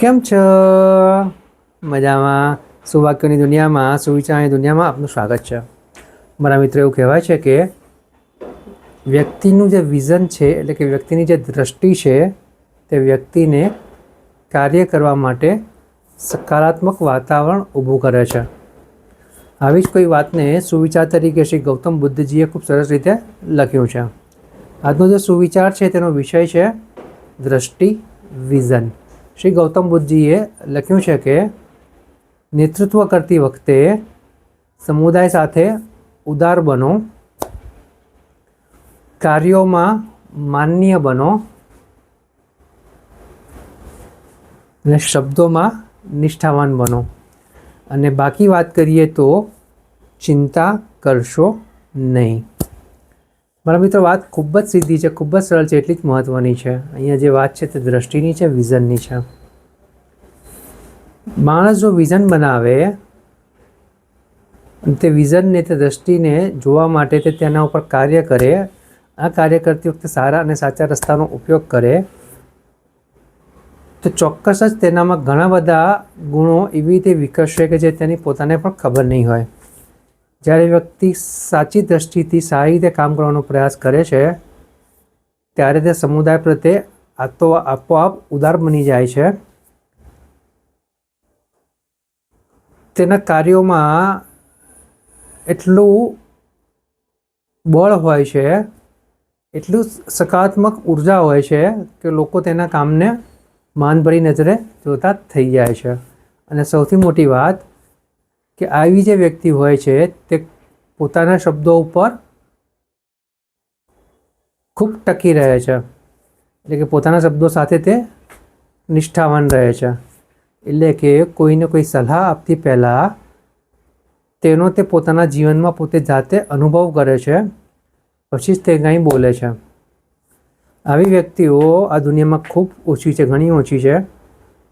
કેમ છો? મજામાં. સુવાક્યોની દુનિયામાં, સુવિચારની દુનિયામાં આપનું સ્વાગત છે. મારા મિત્રો એવું કહેવાય છે કે વ્યક્તિનું જે વિઝન છે, એટલે કે વ્યક્તિની જે દ્રષ્ટિ છે, તે વ્યક્તિને કાર્ય કરવા માટે સકારાત્મક વાતાવરણ ઊભું કરે છે. આવી જ કોઈ વાતને સુવિચાર તરીકે શ્રી ગૌતમ બુદ્ધજીએ ખૂબ સરસ રીતે લખ્યું છે. આજનો જે સુવિચાર છે, તેનો વિષય છે દ્રષ્ટિ વિઝન. શ્રી ગૌતમ બુદ્ધજીએ લખ્યું છે કે, નેતૃત્વ કરતી વખતે સમુદાય સાથે ઉદાર બનો, કાર્યોમાં માન્ય બનો અને શબ્દોમાં નિષ્ઠાવાન બનો. અને બાકી વાત કરીએ તો ચિંતા કરશો નહીં. મારા મિત્રો, વાત ખૂબ જ સીધી છે, ખૂબ જ સરળ છે, એટલી જ મહત્ત્વની છે. અહીંયા જે વાત છે તે દ્રષ્ટિની છે, વિઝનની છે. માણસ જો વિઝન બનાવે, તે વિઝનને, તે દ્રષ્ટિને જોવા માટે તે તેના ઉપર કાર્ય કરે, આ કાર્ય કરતી વખતે સારા અને સાચા રસ્તાનો ઉપયોગ કરે, તો ચોક્કસ જ તેનામાં ઘણા બધા ગુણો એવી રીતે વિકસશે કે જે તેની પોતાને પણ ખબર નહીં હોય. જ્યારે વ્યક્તિ સાચી દ્રષ્ટિથી સારી રીતે કામ કરવાનો પ્રયાસ કરે છે, ત્યારે તે સમુદાય પ્રત્યે આ તો આપોઆપ ઉદાર બની જાય છે. તેના કાર્યોમાં એટલું બળ હોય છે, એટલું સકારાત્મક ઊર્જા હોય છે કે લોકો તેના કામને માનભરી નજરે જોતા થઈ જાય છે. અને સૌથી મોટી વાત કે આવી જે વ્યક્તિ હોય છે, તે પોતાના શબ્દો ઉપર ખૂબ ટકી રહે છે. એટલે કે પોતાના શબ્દો સાથે તે નિષ્ઠાવાન રહે છે. એટલે કે કોઈને કોઈ સલાહ આપતી પહેલાં તેનો તે પોતાના જીવનમાં પોતે જાતે અનુભવ કરે છે, પછી જ તે કંઈ બોલે છે. આવી વ્યક્તિઓ આ દુનિયામાં ખૂબ ઓછી છે, ઘણી ઓછી છે.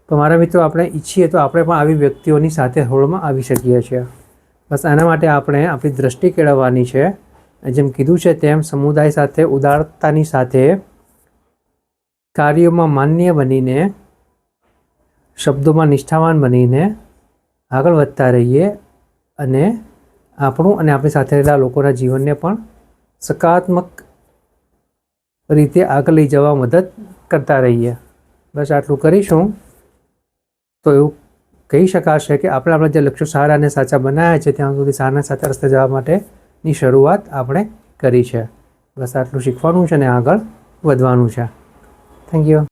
તો મારા મિત્રો, આપણે ઈચ્છીએ તો આપણે પણ આવી વ્યક્તિઓની સાથે હોળમાં આવી શકીએ છીએ. બસ આના માટે આપણે આપણી દ્રષ્ટિ કેળવવાની છે. જેમ કીધું છે તેમ સમુદાય સાથે, ઉદારતાની સાથે કાર્યોમાં માન્ય બનીને, શબ્દોમાં નિષ્ઠાવાન બનીને આગળ વધતા રહીએ અને આપણું અને આપણી સાથે રહેલા લોકોના જીવનને પણ સકારાત્મક રીતે આગળ લઈ જવા મદદ કરતા રહીએ. બસ આટલું કરીશું. તો એવું કહી શકાશે કે આપણે આપણા જે લક્ષ્યો સારા અને સાચા બનાવ્યા છે, ત્યાં સુધી સારા સાચા રસ્તે જવા માટેની શરૂઆત આપણે કરી છે. બસ આટલું શીખવાનું છે અને આગળ વધવાનું છે. Thank you